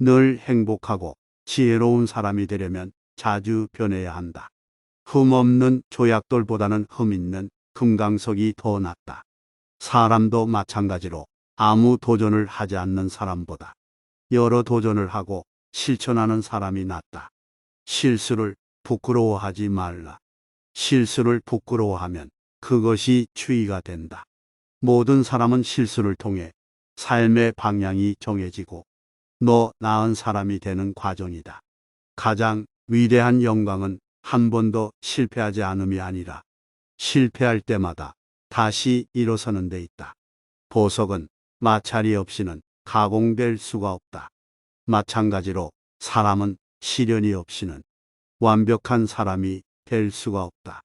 늘 행복하고 지혜로운 사람이 되려면 자주 변해야 한다. 흠 없는 조약돌보다는 흠 있는 금강석이 더 낫다. 사람도 마찬가지로 아무 도전을 하지 않는 사람보다 여러 도전을 하고 실천하는 사람이 낫다. 실수를 부끄러워하지 말라. 실수를 부끄러워하면 그것이 추위가 된다. 모든 사람은 실수를 통해 삶의 방향이 정해지고 너 나은 사람이 되는 과정이다. 가장 위대한 영광은 한 번도 실패하지 않음이 아니라 실패할 때마다 다시 일어서는 데 있다. 보석은 마찰이 없이는 가공될 수가 없다. 마찬가지로 사람은 시련이 없이는 완벽한 사람이 될 수가 없다.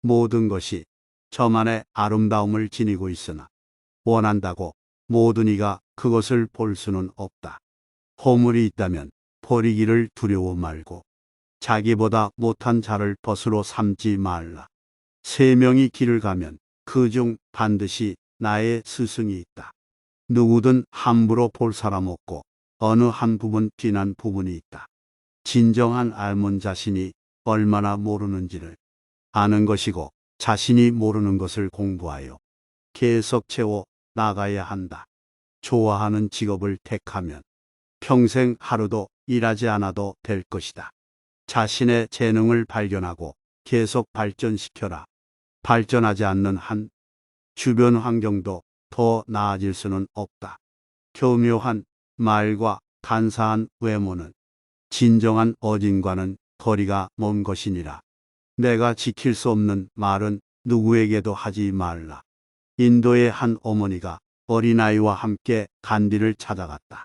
모든 것이 저만의 아름다움을 지니고 있으나 원한다고 모든 이가 그것을 볼 수는 없다. 허물이 있다면 버리기를 두려워 말고 자기보다 못한 자를 벗으로 삼지 말라. 세 명이 길을 가면 그 중 반드시 나의 스승이 있다. 누구든 함부로 볼 사람 없고 어느 한 부분 뒤난 부분이 있다. 진정한 알문 자신이 얼마나 모르는지를 아는 것이고 자신이 모르는 것을 공부하여 계속 채워 나가야 한다. 좋아하는 직업을 택하면 평생 하루도 일하지 않아도 될 것이다. 자신의 재능을 발견하고 계속 발전시켜라. 발전하지 않는 한 주변 환경도 더 나아질 수는 없다. 교묘한 말과 간사한 외모는 진정한 어진과는 거리가 먼 것이니라. 내가 지킬 수 없는 말은 누구에게도 하지 말라. 인도의 한 어머니가 어린아이와 함께 간디를 찾아갔다.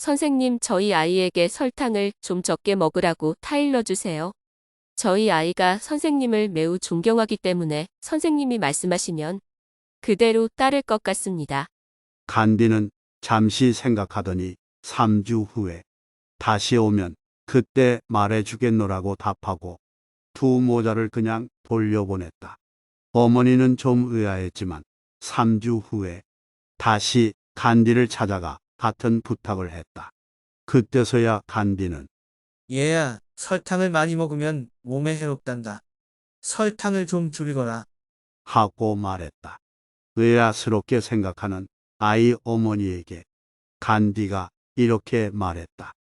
선생님, 저희 아이에게 설탕을 좀 적게 먹으라고 타일러 주세요. 저희 아이가 선생님을 매우 존경하기 때문에 선생님이 말씀하시면 그대로 따를 것 같습니다. 간디는 잠시 생각하더니 3주 후에 다시 오면 그때 말해주겠노라고 답하고 두 모자를 그냥 돌려보냈다. 어머니는 좀 의아했지만 3주 후에 다시 간디를 찾아가 같은 부탁을 했다. 그때서야 간디는 얘야, 설탕을 많이 먹으면 몸에 해롭단다. 설탕을 좀 줄이거라. 하고 말했다. 의아스럽게 생각하는 아이 어머니에게 간디가 이렇게 말했다.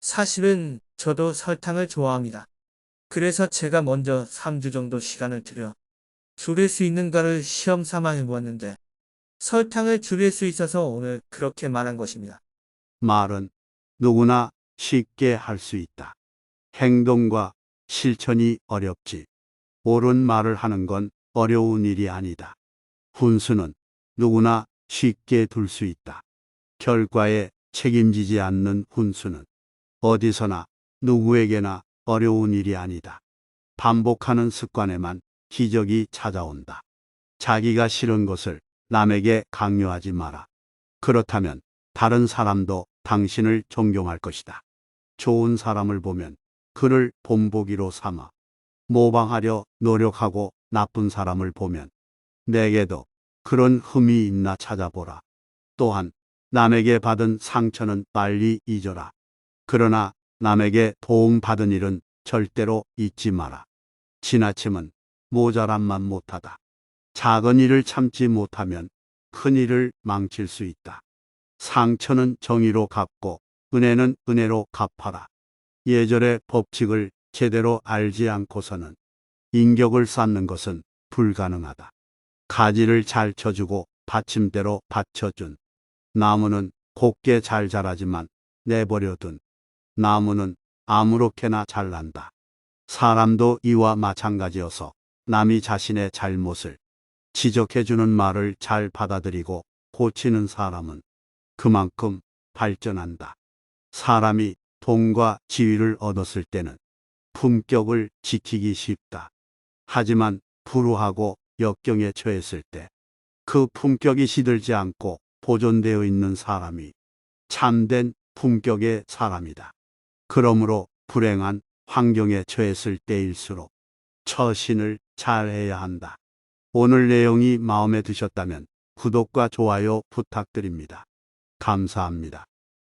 사실은 저도 설탕을 좋아합니다. 그래서 제가 먼저 3주 정도 시간을 들여 줄일 수 있는가를 시험 삼아 해보았는데 설탕을 줄일 수 있어서 오늘 그렇게 말한 것입니다. 말은 누구나 쉽게 할 수 있다. 행동과 실천이 어렵지. 옳은 말을 하는 건 어려운 일이 아니다. 훈수는 누구나 쉽게 둘 수 있다. 결과에 책임지지 않는 훈수는 어디서나 누구에게나 어려운 일이 아니다. 반복하는 습관에만 기적이 찾아온다. 자기가 싫은 것을 남에게 강요하지 마라. 그렇다면 다른 사람도 당신을 존경할 것이다. 좋은 사람을 보면 그를 본보기로 삼아 모방하려 노력하고 나쁜 사람을 보면 내게도 그런 흠이 있나 찾아보라. 또한 남에게 받은 상처는 빨리 잊어라. 그러나 남에게 도움받은 일은 절대로 잊지 마라. 지나침은 모자람만 못하다. 작은 일을 참지 못하면 큰 일을 망칠 수 있다. 상처는 정의로 갚고 은혜는 은혜로 갚아라. 예절의 법칙을 제대로 알지 않고서는 인격을 쌓는 것은 불가능하다. 가지를 잘 쳐주고 받침대로 받쳐준 나무는 곱게 잘 자라지만 내버려둔 나무는 아무렇게나 잘난다. 사람도 이와 마찬가지여서 남이 자신의 잘못을 지적해주는 말을 잘 받아들이고 고치는 사람은 그만큼 발전한다. 사람이 돈과 지위를 얻었을 때는 품격을 지키기 쉽다. 하지만 불우하고 역경에 처했을 때 그 품격이 시들지 않고 보존되어 있는 사람이 참된 품격의 사람이다. 그러므로 불행한 환경에 처했을 때일수록 처신을 잘해야 한다. 오늘 내용이 마음에 드셨다면 구독과 좋아요 부탁드립니다. 감사합니다.